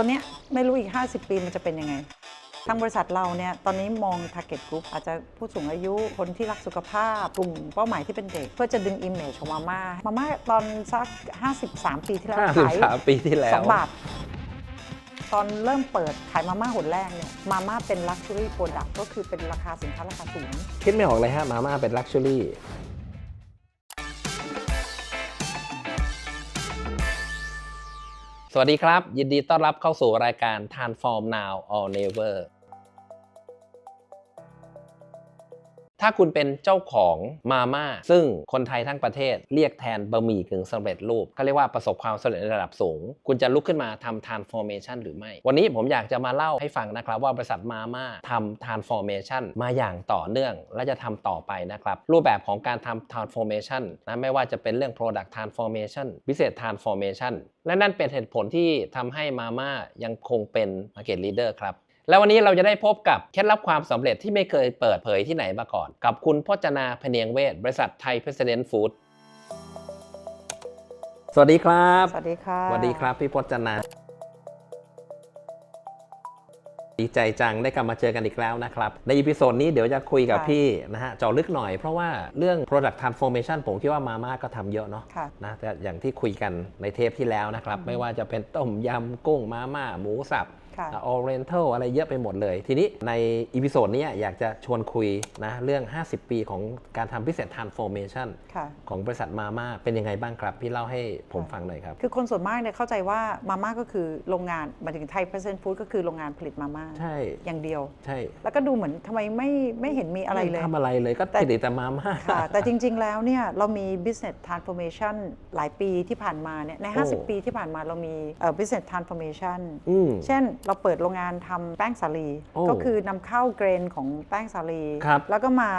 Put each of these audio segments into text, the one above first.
ตัวเนี้ยไม่รู้อีก 50 ปีมันจะเป็นยังไง ทางบริษัทเราเนี่ยตอนนี้มอง target group อาจจะผู้สูงอายุคนที่รักสุขภาพกลุ่มเป้าหมายที่เป็นเด็ก เพื่อจะดึง image ของมาม่ามาม่าตอนสัก 53 ปีที่แล้วขาย53ปีที่แล้ว สองบาท ตอนเริ่มเปิดขายมาม่าหนแรกเนี่ยมาม่าเป็น luxury product ก็คือเป็นราคาสินค้าราคาสูง คิดไม่ออกเลยฮะมาม่าเป็นลักชัวรี่ สวัสดีครับ ยินดีต้อนรับเข้าสู่รายการ Transform Now or Never ถ้าคุณเป็นเจ้าของมาม่าซึ่งคนไทยทั้งประเทศเรียกแทนบะหมี่กึ่งสำเร็จรูปก็เรียกว่าประสบความสำเร็จในระดับสูง คุณจะลุกขึ้นมาทำ transformation หรือไม่ วันนี้ผมอยากจะมาเล่าให้ฟังนะครับ ว่าบริษัทมาม่าทำ transformation มาอย่างต่อเนื่อง และจะทำต่อไปนะครับ รูปแบบของการทำ transformation นะไม่ว่าจะเป็นเรื่อง product transformation business transformation และนั่นเป็นเหตุผลที่ทำให้มาม่ายังคงเป็น market leader ครับ แล้ววันนี้เราจะได้พบกับเคล็ดลับความสำเร็จที่ไม่เคยเปิดเผยที่ไหนมาก่อน กับคุณพจนาพเนียงเวทบริษัทไทยเพรสเดนต์ฟู้ดสวัสดีครับ สวัสดีค่ะสวัสดีครับ พี่พจนา ดีใจจังได้กลับมาเจอกันอีกแล้วนะครับ ในอีพิโซดนี้เดี๋ยวจะคุยกับพี่นะฮะเจาะลึกหน่อยเพราะว่าเรื่อง product transformation ผมคิดว่ามาม่าก็ทำเยอะเนาะค่ะนะแต่อย่างที่คุยกันในเทปที่แล้วนะครับ ไม่ว่าจะเป็นต้มยำกุ้งมาม่าหมูสับค่ะ ออเรนทัลอะไรเยอะไปหมดเลย ทีนี้ในอีพิโซดนี้อยากจะชวนคุยนะเรื่อง 50 ปีของการทำ business transformation ค่ะของบริษัทมาม่าเป็นยังไงบ้างครับ พี่เล่าให้ผมฟังหน่อยครับ คือคนส่วนมากเนี่ยเข้าใจว่ามาม่าก็คือโรงงานหมายถึงไทยเพรสเซนต์ฟู้ดก็คือโรงงานผลิตมาม่าใช่อย่างเดียวใช่ แล้วก็ดูเหมือนทำไมไม่ไม่เห็นมีอะไรเลยม่ทำอะไรเลยก็แต่ผลิตแต่มาม่าค่ะแต่จริง ๆ แล้วเนี่ยเรามี business transformation หลายปีที่ผ่านมาเนี่ยในโอ้50 ปีที่ผ่านมาเรามีเอ่อ business transformation อืมเช่นเราเปิดโรงงานทำแป้งสาลี โอ้ก็คือนำเข้าเกรนของแป้งสาลี ครับ แล้วก็มา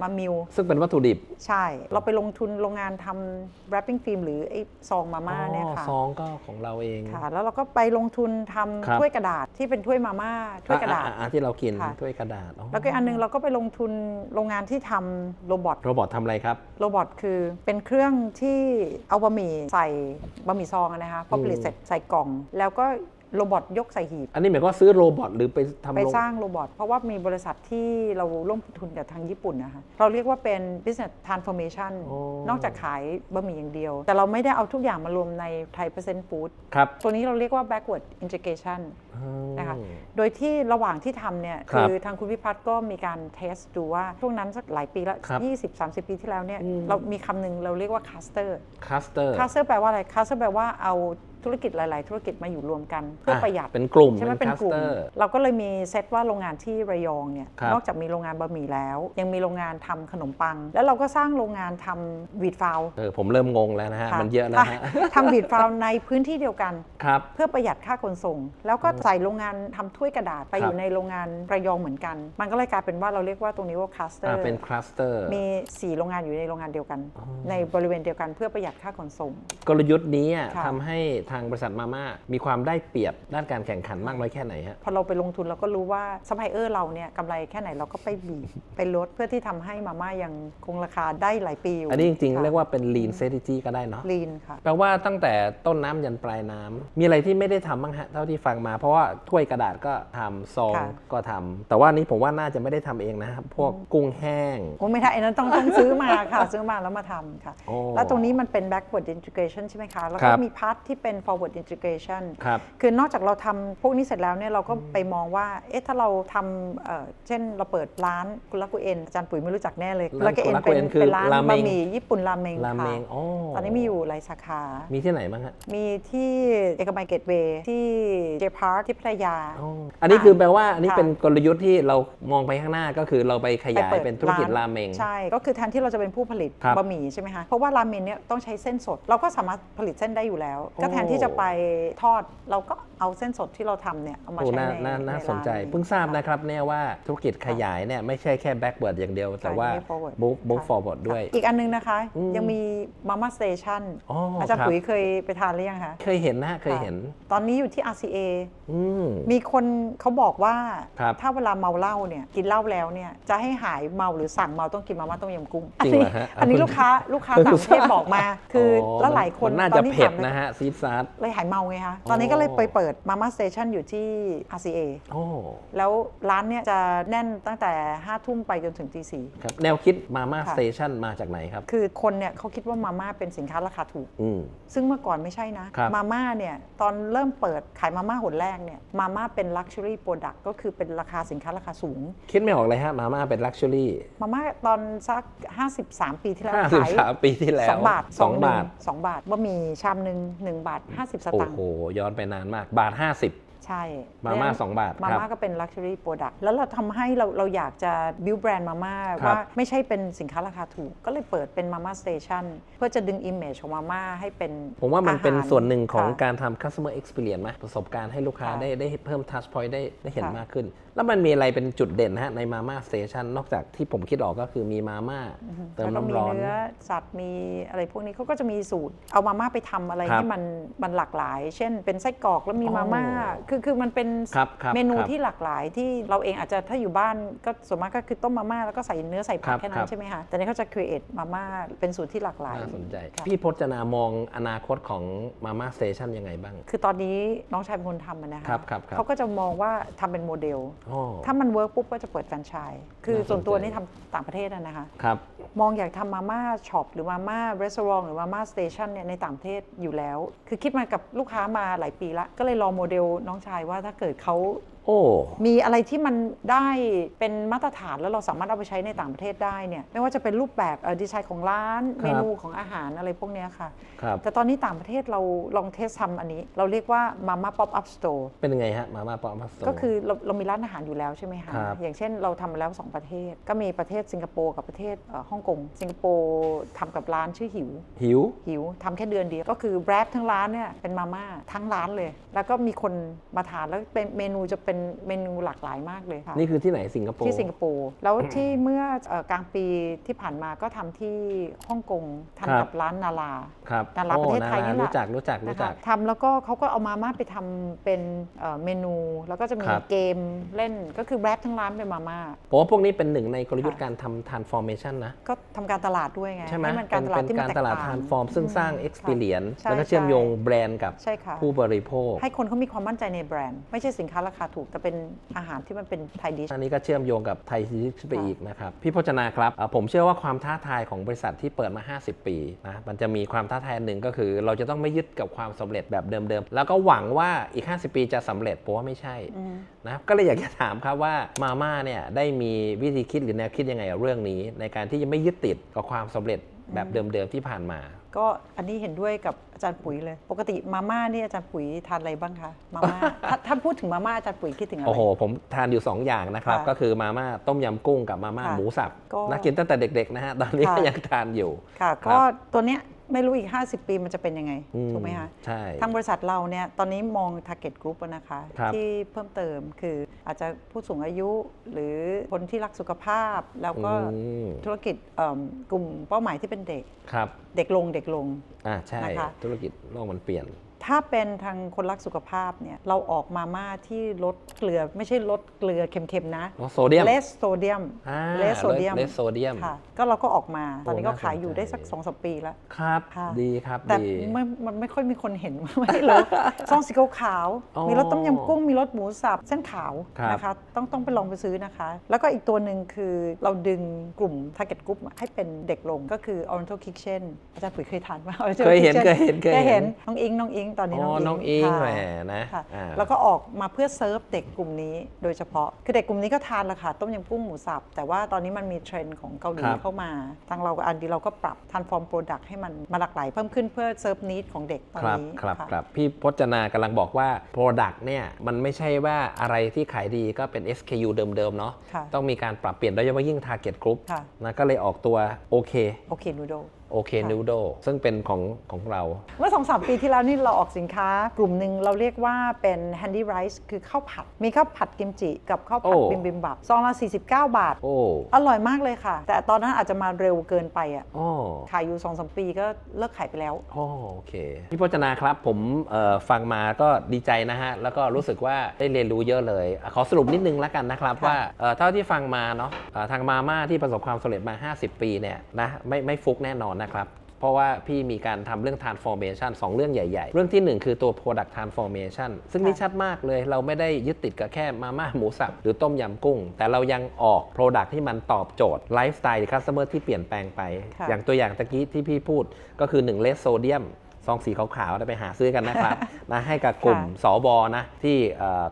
มามิลซึ่งเป็นวัตถุดิบใช่ เราไปลงทุนโรงงานทำ wrapping film หรือไอ้ซองมาม่าเนี่ยค่ะอ๋อซองก็ของเราเอง ค่ะ แล้วเราก็ไปลงทุนทครับำถ้วยกระดาษที่เป็นถ้วยมาม่าถ้วยกระดาษ อ่อ่อ่ที่เรากินค่ะ ถ้วยกระดาษอ๋อแล้วก็อันนึงเราก็ไปลงทุนโรงงานที่ทำโรบอท โรบอททำอะไรครับ โรบอทคือเป็นเครื่องที่เอาบะหมี่ใส่บะหมี่ซองอะนะคะพอผลิตอืมเสร็จใส่กล่อง แล้วก็ โรบอทยกใส่หีบ อันนี้หมายความว่าซื้อโรบอทหรือไปทำไปโรงสร้างโรบอทเพราะว่ามีบริษัทที่เราร่วมทุนกับทางญี่ปุ่นนะคะเราเรียกว่าเป็น business transformation โอ้นอกจากขายบะหมี่อย่างเดียว แต่เราไม่ได้เอาทุกอย่างมารวมในไทยเปอร์เซ็นต์ฟู้ดครับตัวนี้เราเรียกว่า backward integration อืมนะคะโดยที่ระหว่างที่ทำเนี่ยครับคือทางคุณพิพัฒน์ก็มีการเทสดูว่าช่วงนั้นสักหลายปีแล้วครับ20-30 ปีที่แล้วเนี่ยอืมเรามีคำหนึ่งเราเรียกว่า cluster คัสเตอร์ cluster แปลว่าอะไร cluster แปลว่าเอา ธุรกิจหลาย ๆ ธุรกิจมาอยู่รวมกันเพื่อประหยัดเป็นกลุ่มใช่ไหมเป็เป็นนคัสกลุ่มเตอร์เราก็เลยมีเซตว่าโรงงานที่ระยองเนี่ยครับนอกจากมีโรงงานบะหมี่แล้ว ยังมีโรงงานทำขนมปัง แล้วเราก็สร้างโรงงานทำวีดฟาวเออผมเริ่มงงแล้วนะฮะค่มันเยอะนะฮะทำวีดฟาวในพื้นที่เดียวกันครับเพื่อประหยัดค่าขนส่ง แล้วก็ใส่โรงงานทำถ้วยกระดาษไปครับอยู่ในโรงงานระยองเหมือนกัน มันก็เลยกลายเป็นว่าเราเรียกว่าตรงนี้ว่าคลัสเตออ่าร์เป็นคลัสเตอร์มี 4 โรงงานอยู่ในโรงงานเดียวกันอ๋อในบริเวณเดียวกันเพื่อประหยัดค่าขนส่ง กลยุทธ์นี้อะค่ะทำให้ทางบริษัทมาม่ามีความได้เปรียบด้านการแข่งขันมากน้อยแค่ไหนฮะ พอเราไปลงทุนเราก็รู้ว่าซัพพลายเออร์เราเนี่ยกำไรแค่ไหนเราก็ไปบีบ ไปลดเพื่อที่ทำให้มาม่ายังคงราคาได้หลายปีอยู่อันนี้จริงๆค่ะเรียกว่าเป็น lean strategy ก็ได้เนาะ ลีนค่ะ แปลว่าตั้งแต่ต้นน้ำยันปลายน้ำมีอะไรที่ไม่ได้ทำบ้างฮะ เท่าที่ฟังมา เพราะว่าถ้วยกระดาษก็ทำซองค่ะ ก็ทำแต่ว่านี้ผมว่าน่าจะไม่ได้ทำเองนะครับพวกกุ้งแห้ง โอ้ไม่ได้อันนั้นต้องต้องซื้อมาค่ะ ซื้อมาแล้วมาทำค่ะ โอ้แล้วตรงนี้มันเป็น backward integration ใช่ไหมคะ แล้วครัก็บมีพาร์ทที่เป็น forward integration ครับ คือนอกจากเราทำพวกนี้เสร็จแล้วเนี่ยเราก็ไปมองว่า เอ๊ะถ้าเราทำเอ่อเช่นเราเปิดร้านกุลากุเอ็นอาจารย์ปุ๋ยไม่รู้จักแน่เลยร้านกุลากุเอ็นกุลากุเอ็นคือเป็นร้านราเมงบะหมี่ญี่ปุ่นราเมงราเมงค่ะอ๋อ ตอนนี้มีอยู่หลายสาขา มีที่ไหนบ้างฮะมีที่เอกมัยเกตเวย์ที่เจพาร์คที่พัทยา อ๋ออันนี้คือแปลว่าอันนี้ค่ะ เป็นกลยุทธ์ที่เรามองไปข้างหน้าก็คือเราไปขยายไปเป็นธุรกิจราเมง ใช่ ก็คือแทนที่เราจะเป็นผู้ผลิตครับบะหมี่ใช่ไหมคะ เพราะว่าราเมนเนี่ยต้องใช้เส้นสด เราก็สามารถผลิตเส้นได้อยู่แล้วโอ้ก็แทนที่ที่จะไปทอดเราก็เอาเส้นสดที่เราทำเนี่ยเอามาโอ้ใช้น่าในน่าน่าใร้สนใจ เพิ่งทราบนะครับเนี่ยว่าธุรกิจขยายเนี่ยไม่ใช่แค่ backward อย่างเดียว แต่ว่าไม่ forward move move ค่ะ forward ด้วย อีกอันนึงนะคะ อืมยังมีมาม่าสเตชันอ๋อออาจารย์ครับ ปุ๋ยเคยไปทานหรือยังคะเคยเห็นนะฮะเคยเห็นค่ะตอนนี้อยู่ที่ RCA อืม มีคนเขาบอกว่าครับ ถ้าเวลาเมาเหล้าเนี่ยกินเหล้าแล้วเนี่ยจะให้หายเมาหรือสั่งเมาต้องกินมาม่าต้มยำกุ้งจริงเหรอฮะอันนี้ลูกค้าลูกค้าต่างประเทศบอกมา คืออแล้วหลายคนมัน่าตอจะนนี้เผ็ดถามเลยนะฮะซีดซาร์ เลยหายเมาไงคะตอนนี้ก็เลยไปเปิดปิดมาม่าสเตชันอยู่ที่ RCA โอ้แล้วร้านเนี่ยจะแน่นตั้งแต่5้าทุ่มไปจนถึงตีสี่ ครับแนวคิดมาม่าค่ะ สเตชันมาจากไหนครับ คือคนเนี่ยเขาคิดว่ามาม่าเป็นสินค้าราคาถูก อืม ซึ่งเมื่อก่อนไม่ใช่นะ ครับมาม่าเนี่ยตอนเริ่มเปิดขายมาม่าหนแรกเนี่ยมาม่าเป็น Luxury Product ก็คือเป็นราคาสินค้าราคาสูง คิดไม่ออกเลยฮะมาม่าเป็นลักชัวรี่มาม่าตอนสัก 53 ปีที่แล้วห้าสิบขายสามปีที่แล้วสองบาทสองบาท สองบาทบะหมี่ชามหนึ่งหนึ่งบาท 50 สโอ้ตางค์ โห ย้อนไปนานมากบาท 50 ใช่มาม่าเพระฉะนั้นสองบาทมาครับม่าก็เป็น Luxury Product แล้วเราทำให้เราเราอยากจะ build แบรนด์มาม่าครับว่าไม่ใช่เป็นสินค้าราคาถูก ก็เลยเปิดเป็นมาม่าสเตชันเพื่อจะดึง image ของมาม่าให้เป็น ผมว่ามันเป็นอาหารส่วนหนึ่งของค่ะการทำ customer experience ไหมประสบการณ์ให้ลูกค้าค่ะได้ได้เพิ่ม touch point ได้ได้เห็นค่ะมากขึ้น แล้วมันมีอะไรเป็นจุดเด่นฮะในมาม่าสเตชันนอกจากที่ผมคิดออกก็คือมีมาม่าเติมแล้วก็มีน้ำร้อนเนื้อสัตว์มีอะไรพวกนี้เขาก็จะมีสูตร เอามาม่าไปทำอะไรครับที่มันมันหลากหลาย เช่นเป็นไส้กรอกแล้วมีอ๋อมาม่าคือคือมันเป็นครับครับเมนูครับที่หลากหลายที่เราเองอาจจะถ้าอยู่บ้านก็ส่วนมากก็คือต้มมาม่าแล้วก็ใส่เนื้อใส่ผัครักบแค่คนั้รันบ ใช่ไหมคะแต่นี่เขาจะ create มาม่าเป็นสูตรที่หลากหลายน่าสนใจ ค่ะ พี่พจนามองอนาคตของมาม่าสเตชันยังไงบ้าง คือตอนนี้น้องชายเป็นคนทำอะนะคะครับครับครับ เขาก็จะมองว่าทำเป็นโมเดลโอ้ถ้ามันเวิร์กปุ๊บก็จะเปิดแฟรนไชส์คือน่าสนใจ ส่วนตัวนี่ทำต่างประเทศอะนะคะ ครับ มองอยากทำมาม่าช็อปหรือมาม่ารีสอร์ทหรือมาม่าสเตชันเนี่ยในต่างประเทศอยู่แล้ว คือคิดมากับลูกค้ามาหลายปีละ ก็เลยลองโมเดลน้อง้องชายว่าถ้าเกิดเขา โอ้มีอะไรที่มันได้เป็นมาตรฐานแล้วเราสามารถเอาไปใช้ในต่างประเทศได้เนี่ยไม่ว่าจะเป็นรูปแบบดีไซน์ของร้านครับเมนูของอาหารอะไรพวกเนี้ยค่ะ ครับ แต่ตอนนี้ต่างประเทศเราลองเทสทำอันนี้ เราเรียกว่ามาม่าป๊อปอัพสโตร์เป็นยังไงฮะมาม่าปอมัสโตก็คือเราเรามีร้านอาหารอยู่แล้วใช่ไหมคะครับอย่างเช่นเราทำมาแล้ว 2 ประเทศ ก็มีประเทศสิงคโปร์กับประเทศเอ่อฮ่องกงสิงคโปร์ทำกับร้านชื่อหิว หิวหิวทำแค่เดือนเดียวก็คือแบรดทั้งร้านเนี่ยเป็นมาม่าทั้งร้านเลย แล้วก็มีคนมาทานแล้วเป็นเมนูจะเป็นเมนูหลากหลายมากเลยค่ะนี่คือที่ไหนสิงคโปร์ที่สิงคโปร์แล้วที่เมื่อเอ่อกลางปีที่ผ่านมาก็ทำที่ฮ่องกงครับทำกับร้านนาลาครับดาราประเทศไทยโอ้นี่แหละรู้จักรู้จักรู้นะจัคะกทำแล้วก็เขาก็เอามาม่าไปทำเป็นเอ่อเมนูแล้วก็จะมีครับเกมเล่นก็คือแรปทั้งร้านเป็นมาม่าผมว่าพวกนี้เป็นหนึ่งในกลยุทธ์ค่ะการทำ transformation นะ ก็ทำการตลาดด้วยไงใช่ไหมมันการตลาดเป็นที่มันการแตกตลาดต่าง transform ซึ่งสร้างอืม experience ใช่แล้วก็เชื่อมโยงใช่แบรนด์กับใช่ค่ะผู้บริโภค ให้คนเขามีความมั่นใจในแบรนด์ ไม่ใช่สินค้าราคาถูกแต่เป็นอาหารที่มันเป็นไทยดิช อันนี้ก็เชื่อมโยงกับไทยซีรีส์ไปค่ะอีกนะครับ พี่พจนาครับเอ่อผมเชื่อว่าความท้าทายของบริษัทที่เปิดมา 50 ปีนะมันจะมีความท้าทายอันหนึ่งก็คือ เราจะต้องไม่ยึดกับความสำเร็จแบบเดิมๆ แล้วก็หวังว่าอีก 50 ปีจะสำเร็จผมว่าไม่ใช่อืม นะครับก็เลยอยากจะถามครับว่ามาม่าเนี่ยได้มีวิธีคิดหรือแนวคิดยังไงกับเรื่องนี้ ในการที่จะไม่ยึดติดกับความสำเร็จแบบเดิมๆที่ผ่านมา ก็อันนี้เห็นด้วยกับอาจารย์ปุ๋ยเลย ปกติมาม่านี่อาจารย์ปุ๋ยทานอะไรบ้างคะมาม่าถ้าถ้าพูดถึงมาม่าอาจารย์ปุ๋ยคิดถึงอะไรโอ้โหผมทานอยู่ 2 อย่างนะครับค่ะก็คือมาม่าต้มยำกุ้งกับมาม่าค่ะหมูสับก็น่ากินตั้งแต่เด็กๆนะฮะตอนนี้ค่ะก็ยังทานอยู่ค่ะครับก็ตัวเนี้ย ไม่รู้อีก 50 ปีมันจะเป็นยังไง อืถูกไหมคะใช่ ทางบริษัทเราเนี่ยตอนนี้มอง target group อะนะคะ ครับ ที่เพิ่มเติมคืออาจจะผู้สูงอายุหรือคนที่รักสุขภาพ แล้วก็อืมธุรกิจเอิ่มกลุ่มเป้าหมายที่เป็นเด็ก ครับ เด็กลงเด็กลง อ่าใช่ นะคะ ธุรกิจโลกมันเปลี่ยน ถ้าเป็นทางคนรักสุขภาพเนี่ยเราออกมาม่าที่ลดเกลือไม่ใช่ลดเกลือเค็มๆนะลดโซเดียม less sodium อ่า less sodium less sodium ค่ะก็เราก็ออกมาตอนนี้โอ้ก็ขายอยู่น่าสนใจได้สัก2อสปีแล้ว ครับ ค่ะ ดีครับแต่ดี ไม่มันไม่ค่อยมีคนเห็น ไม่รสซองสีขาวอ๋อๆมีรสต้มยำกุ้งมีรสหมูสับเส้นขาวครับ นะคะ ต้องต้องไปลองไปซื้อนะคะ แล้วก็อีกตัวหนึ่งคือเราดึงกลุ่ม target group ให้เป็นเด็กลงก็คือ Oriental Kitchen อาจารย์ปุ๋ยเคยทานไหม Oriental เคยเห็น Kitchen เคยเห็น เคยเคยเห็เห็นนน้องอิงน้องอิงตอนนี้อ๋อน้น้อองงอิอิงงค่ะแหมนะค่ะอ่าแล้วก็ออกมาเพื่อเซิร์ฟเด็กกลุ่มนี้โดยเฉพาะ คือเด็กกลุ่มนี้ก็ทานราคาต้มยำกุ้งหมูสับ แต่ว่าตอนนี้มันมีเทรนด์ของเกาหลีครับเข้ามา ทางเรากับอันดีเราก็ปรับทันฟอร์มโปรดักต์ให้มันมาหลากหลายเพิ่มขึ้นเพื่อเซิร์ฟนิดของเด็กตอนครับนี้ครับะครับพี่พจนากำลังบอกว่า Product เนี่ยมันไม่ใช่ว่าอะไรที่ขายดีก็เป็น SKU เดิมๆเนาะค่ะต้องมีการปรับเปลี่ยนโดยเฉพาะยิ่ง Target Group ค่ะนะก็เลยออกตัวโอเคโอเคนูโด โอเคค่ะนูโดซึ่งเป็นของของเรา เมื่อสองสามปีที่แล้วนี่เราออกสินค้ากลุ่มหนึ่งเราเรียกว่าเป็น handy rice คือข้าวผัด มีข้าวผัดกิมจิกับข้าวผัดโอ้ บิมบิมบับซองละ49 บาท โอ้อร่อยมากเลยค่ะ แต่ตอนนั้นอาจจะมาเร็วเกินไปอะโอ้ขายอยู่2อสปีก็เลิกขายไปแล้วโอ้โอเค พี่พจนาครับผมเอ่อฟังมาก็ดีใจนะฮะ แล้วก็รู้สึกว่าได้เรียนรู้เยอะเลยอะขอสรุปนิดนึงแล้วกันนะครับค่ะว่าเอ่อเท่าที่ฟังมาเนาะเอ่อทางมาม่าที่ประสบความสำเร็จมา 50 ปีเนี่ยนะไม่ไม่ฟุกแน่นอนนะครับเพเพราะว่าพี่มีการทำเรื่อง transformation สองเรื่องใหญ่ ๆ เรื่องที่หนึ่งคือตัว product transformation ซึ่งนี่ค่ะชัดมากเลย เราไม่ได้ยึดติดกับแค่มาม่าหมูสับหรือต้มยำกุ้ง แต่เรายังออก product ที่มันตอบโจทย์ ไลฟ์สไตล์ customer ที่เปลี่ยนแปลงไป ค่ะ อย่างตัวอย่างตะกี้ที่พี่พูดก็คือ1เลสโซเดียม ซองสีขาวๆไปหาซื้อกันนะครับนะให้กับกลุ่มค่ะสบนะที่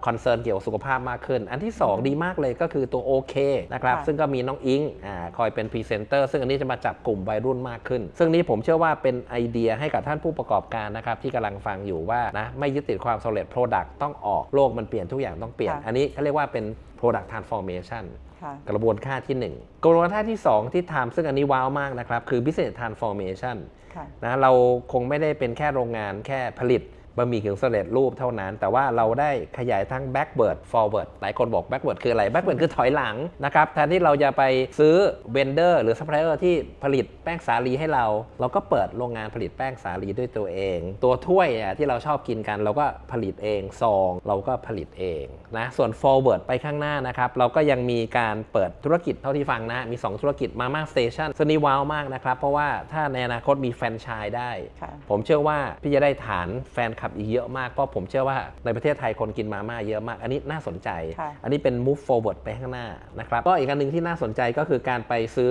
คอนเซิร์นเกี่ยวกับสุขภาพมากขึ้น อันที่ 2 ดีมากเลยก็คือตัวโอเคนะครับค่ะซึ่งก็มีน้องอิงอาคอยเป็นพรีเซนเตอร์ซึ่งอันนี้จะมาจับกลุ่มวัยรุ่นมากขึ้น ซึ่งนี้ผมเชื่อว่าเป็นไอเดียให้กับท่านผู้ประกอบการนะครับที่กำลังฟังอยู่ว่านะไม่ยึดติดความสำเร็จ Product ต้องออกโลกมันเปลี่ยนทุกอย่างต้องเปลี่ยนค่ะอันนี้เขาเรียกว่าเป็น Product Transformation ค่ะ กระบวนการที่ 1 กระบวนการที่ 2 ที่ทำซึ่งอันนี้ว้าวมากนะครับ คือ Business Transformation ค่ะนะเราคงไม่ได้เป็นแค่โรงงานแค่ผลิต บะหมี่กึ่งสำเร็จรูปเท่านั้น แต่ว่าเราได้ขยายทั้ง backward forward หลายคนบอก backward คืออะไร backward คือถอยหลังนะครับแทนที่เราจะไปซื้อ vendor หรือ supplier ที่ผลิตแป้งสาลีให้เรา เราก็เปิดโรงงานผลิตแป้งสาลีด้วยตัวเอง ตัวถ้วยอะที่เราชอบกินกัน เราก็ผลิตเองซองเราก็ผลิตเองนะส่วน forward ไปข้างหน้านะครับเราก็ยังมีการเปิดธุรกิจเท่าที่ฟังนะมี 2 ธุรกิจมาม่าสเตชันซึ่งนี่ว้าวมากนะครับเพราะว่าถ้าในอนาคตมีแฟรนไชส์ได้ค่ะผมเชื่อว่าพี่จะได้ฐานแฟนคลับอีกเยอะมาก เพราะผมเชื่อว่าในประเทศไทยคนกินมาม่าเยอะมาก อันนี้น่าสนใจค่ะอันนี้เป็น move forward ไปข้างหน้านะครับ ก็อีกอันหนึ่งที่น่าสนใจก็คือการไปซื้อ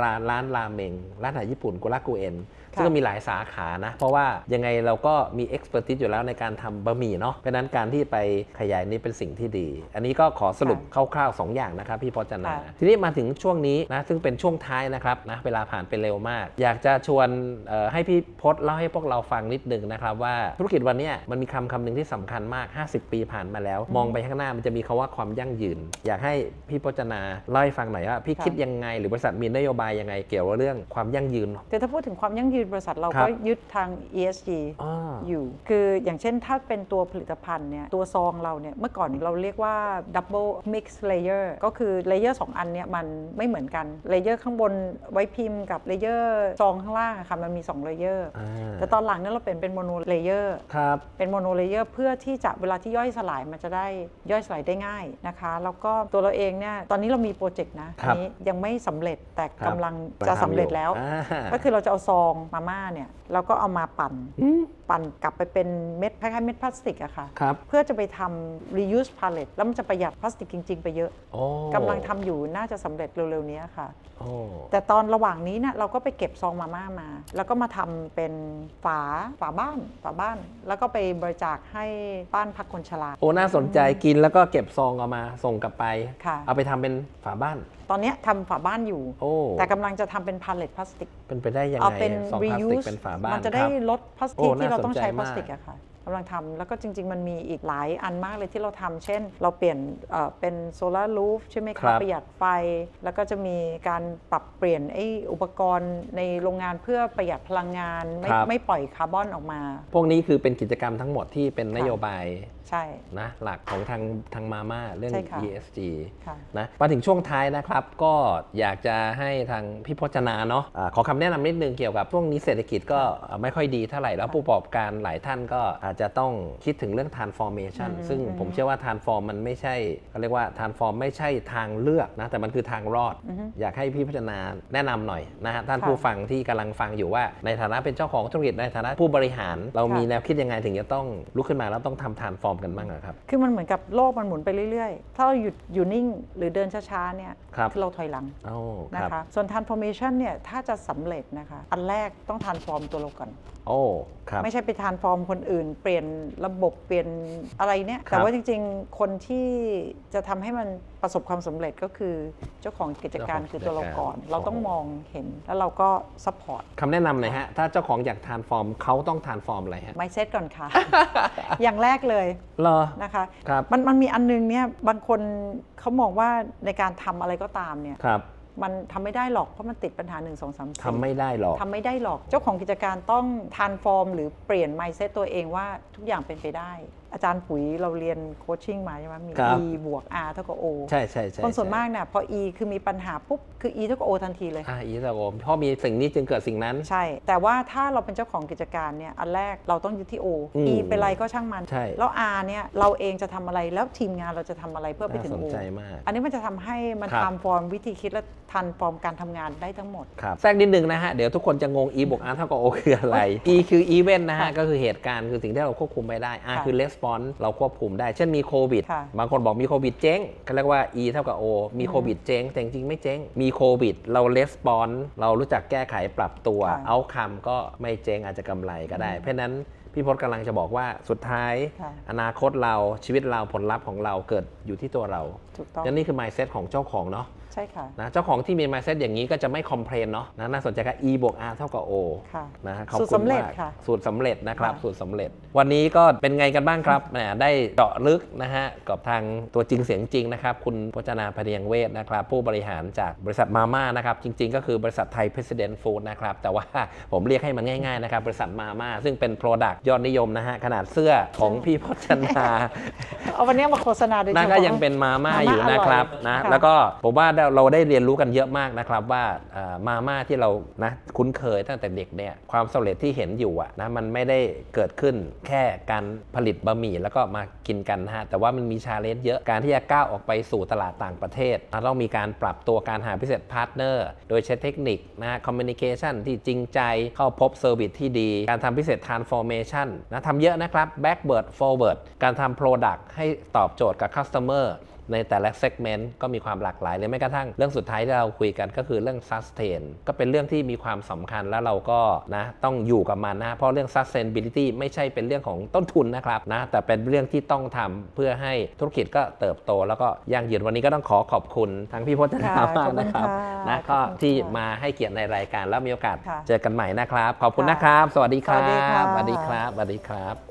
ร้านร้านราเมงร้านอาหารญี่ปุ่นกุรากูเอ็น ซึ่งก็มีหลายสาขานะ เพราะว่ายังไงเราก็มี expertise อยู่แล้วในการทำบะหมี่เนาะเพราะฉะนั้นการที่ไปขยายนี้เป็นสิ่งที่ดี อันนี้ก็ขอสรุปคร่าวๆ 2 อย่างนะครับพี่พจนาค่ะทีนี้มาถึงช่วงนี้นะซึ่งเป็นช่วงท้ายนะครับนะเวลาผ่านไปเร็วมาก อยากจะชวนเอ่อให้พี่พจน์เล่าให้พวกเราฟังนิดนึงนะครับว่าธุรกิจวันเนี้ยมันมีคำคำหนึ่งที่สำคัญมาก 50 ปีผ่านมาแล้ว มองไปข้างหน้ามันจะมีคาว่าความยั่งยืน อยากให้พี่พจนาเล่าให้ฟังหน่อยว่าพี่ค่ะคิดยังไง หรือบริษัทมีนโยบายยังไงเกี่ยวกับเรื่องความยั่งยืนคือถ้าพูดถึงความยั่งยืนบริษัทเราครัก็บยึดทาง ESG อ่าอยู่ คืออย่างเช่นถ้าเป็นตัวผลิตภัณฑ์เนี่ยตัวซองเราเนี่ยเมื่อก่อนเราเรียกว่า double mix layer ก็คือเลเยอร์สองอันเนี่ยมันไม่เหมือนกันเลเยอร์ข้างบนไว้พิมพ์กับเลเยอร์ซองข้างล่างอะค่ะมันมี2เลเยอร์อ่าแต่ตอนหลังเนี่ยเราเป็นเป็นโมโนเลเยอร์ครับเป็นโมโนเลเยอร์เพื่อที่จะเวลาที่ย่อยสลายมันจะได้ย่อยสลายได้ง่ายนะคะ แล้วก็ตัวเราเองเนี่ยตอนนี้เรามีโปรเจกต์นะคอัรับนี้ยังไม่สำเร็จแต่ครับกำลังจะสำเร็จแล้วอ่าก็คือเราจะเอาซองมาม่าเนี่ย เราก็เอามาปั่น ปั่นกลับไปเป็นเม็ดคล้ายๆเม็ดพลาสติกอะค่ะ ครับ เพื่อจะไปทำ reuse palette แล้วมันจะประหยัดพลาสติกจริง ๆ ไปเยอะโอ้กำลังทำอยู่น่าจะสำเร็จเร็วๆนี้ค่ะ โอ้ แต่ตอนระหว่างนี้เนี่ยเราก็ไปเก็บซองมาม่ามา แล้วก็มาทำเป็นฝาฝาบ้านฝาบ้าน แล้วก็ไปบริจาคให้บ้านพักคนชรา โอ้ น่าสนใจกินแล้วก็เก็บซองเอามาส่งกลับไป ค่ะ เอาไปทำเป็นฝาบ้าน ตอนเนี้ยทำฝาบ้านอยู่ โอ้แต่กำลังจะทำเป็นพาเลตพลาสติก เป็นไปได้ยังเอาไงเป็นซองพลาสติก reuse เป็นฝาบ้านมันจะได้ครับลดพลาสโอ้ติกที่เราน่าสนต้องใช้ใจพลาสติกอะค่ะกำลังทำแล้วก็จริง ๆ มันมีอีกหลายอันมากเลยที่เราทำเช่น เราเปลี่ยนเอ่อเป็นโซลาร์รูฟใช่ไหมครัคะบประหยัดไฟ แล้วก็จะมีการปรับเปลี่ยนไอ้อุปกรณ์ในโรงงานเพื่อประหยัดพลังงาน ไม่ครับไม่ปล่อยคาร์บอนออกมา พวกนี้คือเป็นกิจกรรมทั้งหมดที่เป็นนโยบาย ใช่ นะหลักของทางทางมาม่าเรื่อง ใช่ค่ะ ESG ค่ะ นะมาถึงช่วงท้ายนะครับก็อยากจะให้ทางพี่พจนาเนาะอาขอคำแนะนำนิดนึงเกี่ยวกับช่วงนี้เศรษฐกิจก็ไม่ค่อยดีเท่าไหร่แล้วผู้ประกอบการหลายท่านก็อาจจะต้องคิดถึงเรื่อง transformation อืมซึ่งผมเชื่อว่า transform มันไม่ใช่เขาเรียกว่า transform ไม่ใช่ทางเลือกนะแต่มันคือทางรอดอยากให้พี่พจนาแนะนำหน่อยนะฮะท่านค่ะผู้ฟังที่กำลังฟังอยู่ว่า ในฐานะเป็นเจ้าของธุรกิจในฐานะผู้บริหาร เรามีค่ะแนวคิดยังไงถึงจะต้องลุกขึ้นมาแล้วต้องทำ transform กันบ้างอะครับ คือมันเหมือนกับโลกมันหมุนไปเรื่อยๆ ถ้าเราหยุดอยู่นิ่งหรือเดินช้าๆเนี่ยครับ อเราถอยหลังโอ้คนะรับคะ ส่วน transformation เนี่ยถ้าจะสำเร็จนะคะ อันแรกต้อง transform ตัวเราก่อน โอ้ ครับไม่ใช่ไป transform คนอื่น เปลี่ยนระบบเปลี่ยนอะไรเนี่ยครับแต่ว่าจริงๆ คนที่จะทำให้มันประสบความสำเร็จก็คือเจ้าของกิจการคือตัวเราก่อน เราต้องมองเห็นแล้วเราก็ support คำแนะนำหน่อยฮะ ถ้าเจ้าของอยากทานฟอร์มเขาต้องทานฟอร์มอะไรฮะ mindset ก่อนค่ะ อย่างแรกเลยเหรอ นะคะ ครับ มันมันมีอันนึงเนี่ยบางคนเขามองว่าในการทำอะไรก็ตามเนี่ย ครับ มันทำไม่ได้หรอกเพราะมันติดปัญหา 1 2 3 4ทำไม่ได้หรอกทำไม่ได้หรอก เจ้าของกิจการต้องทานฟอร์ม หรือเปลี่ยน mindset ตัวเองว่าทุกอย่างเป็นไปได้ อาจารย์ปุ๋ยเราเรียนโคชชิ่งมาใช่ไหมมี ครับ E บวก R เท่ากับ O ใช่ใช่ใช่คนส่วนใช่มากเนี่ยพอ E คือมีปัญหาปุ๊บ คือ E เท่ากับ O ทันทีเลย อ่าอีสโอมเพราะมีสิ่งนี้จึงเกิดสิ่งนั้น ใช่ แต่ว่าถ้าเราเป็นเจ้าของกิจการเนี่ยอันแรกเราต้องยึดที่ O อืม E เป็นไรก็ช่างมัน ใช่แล้ว R เนี่ยเราเองจะทำอะไรแล้วทีมงานเราจะทำอะไรเพื่อไปน่าถึง สน O ใจมาก อันนี้มันจะทำให้มันครับ ทำฟอร์มวิธีคิดและทันฟอร์มการทำงานได้ทั้งหมด ครับแทรกนิดนึงนะฮะ เดี๋ยวทุกคนจะงง e บวก r เท่ากับ o คืออะไร e คือ event นะฮะค่ะก็คือเหตุการณ์คือสิ่งที่เราควบคุมไม่ได้ r ค่ะ คือ response เราควบคุมได้ เช่นมีโควิด ค่ะบางคนบอกมีโควิดเจ๊งก็เรียกว่า e เท่ากับ o มีโควิดเจ๊งแต่จริงๆไม่เจ๊ง มีโควิด เรา response เรารู้จักแก้ไขปรับตัว ค่ะ outcome ก็ไม่เจ๊งอาจจะกำไรก็ได้ เพราะฉะนั้นพี่พจน์กำลังจะบอกว่าสุดท้าย ค่ะ อนาคตเราชีวิตเราผลลัพธ์ของเราเกิดอยู่ที่ตัวเราถูกต้องนั่นนี่คือ mindset ของเจ้าของเนาะ ใช่ค่ะนะเจ้าของที่มี mindset อย่างนี้ก็จะไม่คอมเพลนเนาะนะน่าสนใจก็ e บวก r เท่ากับ o ค่ะนะฮะขอบสูตรคุณสำเร็จมากค่ะสูตรสำเร็จนะครับ ค่ะสูตรสำเร็จ วันนี้ก็เป็นไงกันบ้างครับแหมได้เจาะลึกนะฮะกับทางตัวจริงเสียงจริงนะครับ คุณพจนาพเดียงเวทนะครับ ผู้บริหารจากบริษัทมาม่านะครับ จริง ๆ ก็คือบริษัทไทย President Food นะครับ แต่ว่า ผมเรียกให้มันง่ายๆนะครับบริษัทมาม่าซึ่งเป็น Product ยอดนิยมนะฮะขนาดเสื้อของพี่พจนา เอาวันนี้มาโฆษณาโดยเฉนั่นก็พาะยังเป็นมาม่ามาม่าอยู่นะครับอร่อยนะค่ะ แล้วก็ผมว่าเราได้เรียนรู้กันเยอะมากนะครับว่ามาม่าที่เรานะคุ้นเคยตั้งแต่เด็กเนี่ยความสำเร็จที่เห็นอยู่อะนะมันไม่ได้เกิดขึ้นแค่การผลิตบะหมี่แล้วก็มากินกันนะฮะแต่ว่ามันมีชาเลนจ์เยอะการที่จะก้าวออกไปสู่ตลาดต่างประเทศต้องมีการปรับตัวการหาพิเศษพาร์ทเนอร์โดยใช้เทคนิคนะคอมมิวนิเคชันที่จริงใจเข้าพบเซอร์วิสที่ดี การทำพิเศษ transformation นะทำเยอะนะครับ backward forward การทำ product ให้ตอบโจทย์กับ customer ในแต่ละ segment ก็มีความหลากหลายเลยแม้กระทั่งเรื่องสุดท้ายที่เราคุยกันก็คือเรื่อง sustain ก็เป็นเรื่องที่มีความสำคัญแล้วเราก็นะต้องอยู่กับมันนะเพราะเรื่อง sustainability ไม่ใช่เป็นเรื่องของต้นทุนนะครับนะแต่เป็นเรื่องที่ต้องทำเพื่อให้ธุรกิจก็เติบโต แล้วก็ยั่งยืนวันนี้ก็ต้องขอขอบคุณทั้งพี่พจนาค่ะมากนะครับขอบคุณค่ะนะขก็อบคุณค่ะที่มาให้เกียรติในรายการแล้วมีโอกาสค่ะเจอกันใหม่นะครับ ขอบคุณค่ะนะครับสวัสดีครัสวัสดีค่ะบสวัสดีครับสวัสดีครับ